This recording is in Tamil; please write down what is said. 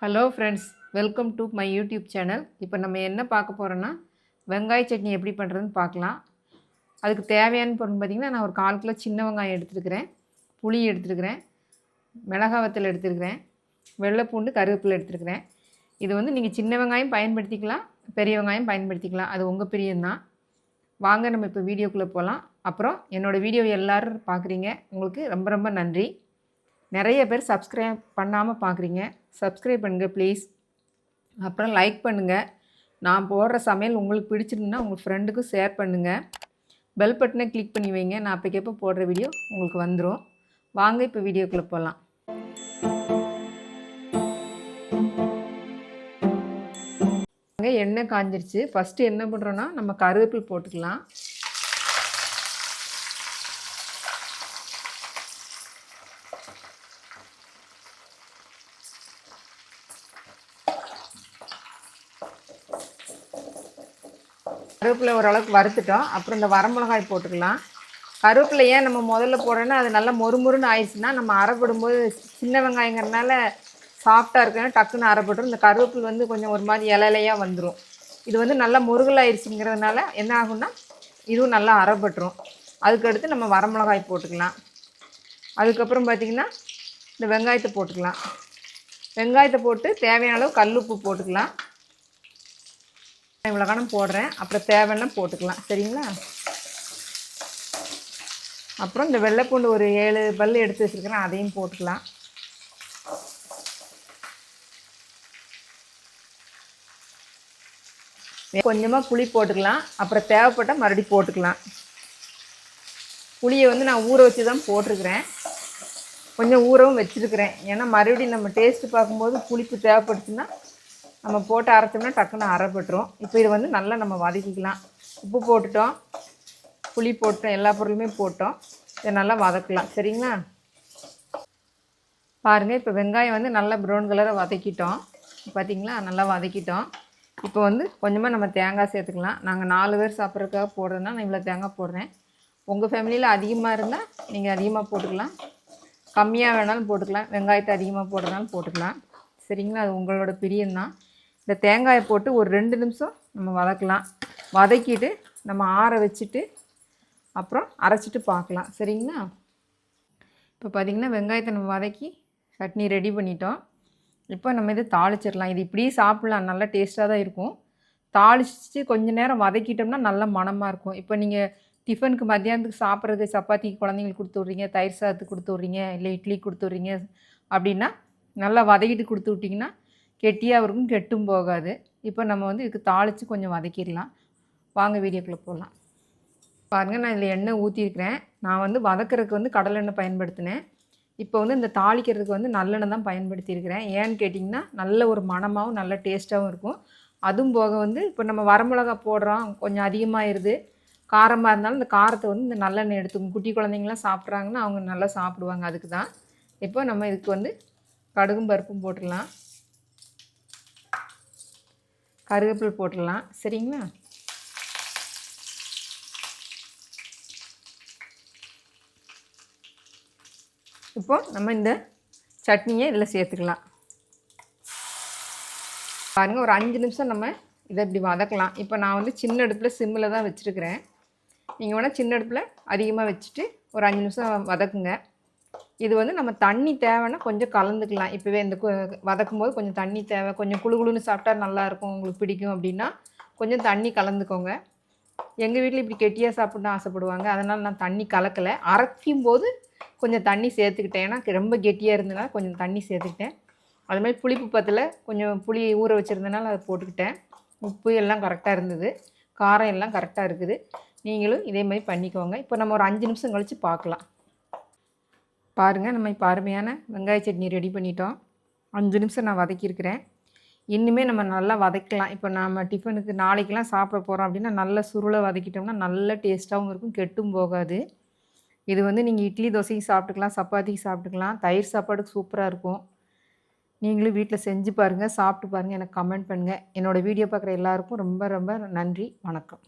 Hello friends welcome to my YouTube channel இப்போ நம்ம என்ன பார்க்க போகிறோன்னா வெங்காய சட்னி எப்படி பண்ணுறதுன்னு பார்க்கலாம். அதுக்கு தேவையான பொருள் பார்த்திங்கன்னா நான் ஒரு கால் கிலோ சின்ன வெங்காயம் எடுத்துருக்கிறேன். புளி எடுத்துருக்கிறேன். மிளகா வத்தல் எடுத்துருக்கிறேன். வெள்ளைப்பூண்டு கருவேப்பிலை எடுத்துருக்கிறேன். இது வந்து நீங்கள் சின்ன வெங்காயம் பயன்படுத்திக்கலாம் பெரிய வெங்காயம் பயன்படுத்திக்கலாம். அது உங்கள் பிரியம்தான் வாங்க நம்ம இப்போ வீடியோக்குள்ளே போகலாம் அப்புறம் என்னோடய வீடியோ எல்லோரும் பார்க்குறீங்க. உங்களுக்கு ரொம்ப ரொம்ப நன்றி. நிறைய பேர் சப்ஸ்கிரைப் பண்ணாமல் பார்க்குறீங்க சப்ஸ்கிரைப் பண்ணுங்கள் ப்ளீஸ் அப்புறம் லைக் பண்ணுங்கள் நான் போடுற சமையல் உங்களுக்கு பிடிச்சிருந்துன்னா உங்கள் ஃப்ரெண்டுக்கும் ஷேர் பண்ணுங்கள் பெல் பட்டனை கிளிக் பண்ணி வைங்க. நான் அப்போக்கப்போ போடுற வீடியோ உங்களுக்கு வந்துடும் வாங்க இப்போ வீடியோக்குள்ளே போகலாம் எண்ணெய் காஞ்சிருச்சு. ஃபஸ்ட்டு என்ன பண்ணுறோன்னா நம்ம கருவேப்பில் போட்டுக்கலாம். கருவேப்பிலை ஓரளவுக்கு வறுத்துட்டோம். அப்புறம் இந்த வரமிளகாய் போட்டுக்கலாம். கருவேப்பிலை ஏன் நம்ம முதல்ல போடுறோன்னா அது நல்லா மொறுமொறுன்னு ஆயிடுச்சுன்னா நம்ம அரைப்படும்போது சின்ன வெங்காயங்கிறனால சாஃப்டாக இருக்கணும் டக்குன்னு அரைப்பட்டுரும் இந்த கருவேப்பிலை வந்து கொஞ்சம் ஒரு மாதிரி இலையிலையாக வந்துடும் இது வந்து நல்லா முருகலாயிடுச்சுங்கிறதுனால என்ன ஆகும்னா இதுவும் நல்லா அரைப்பட்டுரும் அதுக்கடுத்து நம்ம வரமிளகாய் போட்டுக்கலாம். அதுக்கப்புறம் பார்த்திங்கன்னா இந்த வெங்காயத்தை போட்டுக்கலாம். வெங்காயத்தை போட்டு தேவையான அளவு கல் உப்பு போட்டுக்கலாம். இவ்வளோ கணம் போடுறேன். அப்புறம் தேவைன்னா போட்டுக்கலாம். சரிங்களா? அப்புறம் இந்த வெள்ளைப்பூண்டு ஒரு ஏழு பல் எடுத்து வச்சுருக்கிறேன். அதையும் போட்டுக்கலாம். கொஞ்சமாக புளி போட்டுக்கலாம். அப்புறம் தேவைப்பட்டால் மறுபடியும் போட்டுக்கலாம். புளியை வந்து நான் ஊற வச்சு தான் போட்டிருக்கிறேன். கொஞ்சம் ஊறவும் வச்சுருக்கிறேன். ஏன்னா மறுபடியும் நம்ம டேஸ்ட்டு பார்க்கும்போது புளிப்பு தேவைப்படுச்சுன்னா நம்ம போட்டு அரைச்சோம்னா டக்குன்னு அரைப்பட்டுரும். இப்போ இது வந்து நல்லா நம்ம வதக்கிக்கலாம். உப்பு போட்டுட்டோம். புளி போட்டோம் எல்லா பொருளுமே போட்டோம். இதை நல்லா வதக்கலாம். சரிங்களா? பாருங்கள் இப்போ வெங்காயம் வந்து நல்லா ப்ரௌன் கலரை வதக்கிட்டோம். பார்த்திங்களா? நல்லா வதக்கிட்டோம். இப்போ வந்து கொஞ்சமாக நம்ம தேங்காய் சேர்த்துக்கலாம். நாங்கள் நாலு பேர் சாப்பிட்றதுக்காக போடுறதுனா நான் இவ்வளோ தேங்காய் போடுறேன். உங்கள் ஃபேமிலியில் அதிகமாக இருந்தால் நீங்கள் அதிகமாக போட்டுக்கலாம். கம்மியாக வேணாலும் போட்டுக்கலாம். வெங்காயத்தை அதிகமாக போடுறதுனாலும் போட்டுக்கலாம். சரிங்களா? அது உங்களோட பிரியம்தான். இந்த தேங்காயை போட்டு ஒரு ரெண்டு நிமிஷம் நம்ம வதக்கலாம். வதக்கிட்டு நம்ம ஆற வச்சுட்டு அப்புறம் அரைச்சிட்டு பார்க்கலாம். சரிங்களா? இப்போ பார்த்திங்கன்னா வெங்காயத்தை நம்ம வதக்கி சட்னி ரெடி பண்ணிட்டோம். இப்போ நம்ம இது தாளிச்சிடலாம். இது இப்படியே சாப்பிட்லாம். நல்லா டேஸ்ட்டாக தான் இருக்கும். தாளிச்சு கொஞ்சம் நேரம் வதக்கிட்டோம்னா நல்ல மணமாக இருக்கும். இப்போ நீங்கள் டிஃபனுக்கு மத்தியானத்துக்கு சாப்பிட்றது சப்பாத்திக்கு குழந்தைங்களுக்கு கொடுத்து விட்றீங்க தயிர் சாதத்துக்கு கொடுத்து விட்றீங்க இல்லை இட்லி கொடுத்து விட்றீங்க அப்படின்னா நல்லா வதக்கிட்டு கொடுத்து விட்டிங்கன்னா கெட்டியாக இருக்கும் கெட்டும் போகாது. இப்போ நம்ம வந்து இதுக்கு தாளித்து கொஞ்சம் வதக்கிடலாம். வாங்க வீடியோக்குள்ளே போகலாம் பாருங்கள் நான் இதில் எண்ணெய் ஊற்றிருக்கிறேன் நான் வந்து வதக்கிறதுக்கு வந்து கடலெண்ணெய் பயன்படுத்தினேன். இப்போ வந்து இந்த தாளிக்கிறதுக்கு வந்து நல்லெண்ணெய் தான் பயன்படுத்தியிருக்கிறேன். ஏன்னு கேட்டிங்கன்னா நல்ல ஒரு மணமாகவும் நல்ல டேஸ்ட்டாகவும் இருக்கும். அதுவும் போக வந்து இப்போ நம்ம வரமிளகா போடுறோம் கொஞ்சம் அதிகமாகிடுது காரமாக இருந்தாலும் இந்த காரத்தை வந்து இந்த நல்லெண்ணெய் எடுத்துக்கும். குட்டி குழந்தைங்களாம் சாப்பிட்றாங்கன்னா அவங்க நல்லா சாப்பிடுவாங்க அதுக்கு தான் இப்போ நம்ம இதுக்கு வந்து கடுகும் பருப்பும் போட்டுடலாம். கருவேப்பில் போட்டுடலாம். சரிங்களா? இப்போ நம்ம இந்த சட்னியை இதில் சேர்த்துக்கலாம். பாருங்கள் ஒரு அஞ்சு நிமிஷம் நம்ம இதை இப்படி வதக்கலாம். இப்போ நான் வந்து சின்ன அடுப்பில் சிம்மில் தான் வச்சுருக்கிறேன். நீங்கள் வேணால் சின்ன அடுப்பில் அதிகமாக வச்சுட்டு ஒரு அஞ்சு நிமிஷம் வதக்குங்க. இது வந்து நம்ம தண்ணி தேவைன்னா கொஞ்சம் கலந்துக்கலாம். இப்போவே இந்த வதக்கும் போது கொஞ்சம் தண்ணி தேவை. கொஞ்சம் குழு குழுன்னு சாப்பிட்டா நல்லாயிருக்கும் உங்களுக்கு பிடிக்கும் அப்படின்னா கொஞ்சம் தண்ணி கலந்துக்கோங்க. எங்கள் வீட்டில் இப்படி கெட்டியாக சாப்பிட்ணும் ஆசைப்படுவாங்க. அதனால் நான் தண்ணி கலக்கலை. அரைக்கும் போது கொஞ்சம் தண்ணி சேர்த்துக்கிட்டேன். ஏன்னா ரொம்ப கெட்டியாக இருந்ததுனால கொஞ்சம் தண்ணி சேர்த்துக்கிட்டேன். அது மாதிரி புளிப்பு பத்தில் கொஞ்சம் புளி ஊற வச்சுருந்தனால அதை போட்டுக்கிட்டேன். உப்பு எல்லாம் கரெக்டாக இருந்தது. காரம் எல்லாம் கரெக்டாக இருக்குது. நீங்களும் இதே மாதிரி பண்ணிக்கோங்க. இப்போ நம்ம ஒரு அஞ்சு நிமிஷம் கழித்து பார்க்கலாம். பாருங்கள் நம்ம இப்போ அருமையான வெங்காய சட்னி ரெடி பண்ணிட்டோம். அஞ்சு நிமிஷம் நான் வதக்கியிருக்கிறேன். இன்னுமே நம்ம நல்லா வதக்கலாம். இப்போ நம்ம டிஃபனுக்கு நாளைக்கெலாம் சாப்பிட போகிறோம் அப்படின்னா நல்லா சுருளை வதக்கிட்டோம்னா நல்ல டேஸ்ட்டாகவும் இருக்கும் கெட்டும் போகாது. இது வந்து நீங்கள் இட்லி தோசைக்கு சாப்பிட்டுக்கலாம் சப்பாத்திக்கு சாப்பிட்டுக்கலாம். தயிர் சாப்பாடுக்கு சூப்பராக இருக்கும். நீங்களும் வீட்டில் செஞ்சு பாருங்கள் சாப்பிட்டு பாருங்கள் எனக்கு கமெண்ட் பண்ணுங்கள் என்னோடய வீடியோ பார்க்குற எல்லாருக்கும் ரொம்ப ரொம்ப நன்றி வணக்கம்.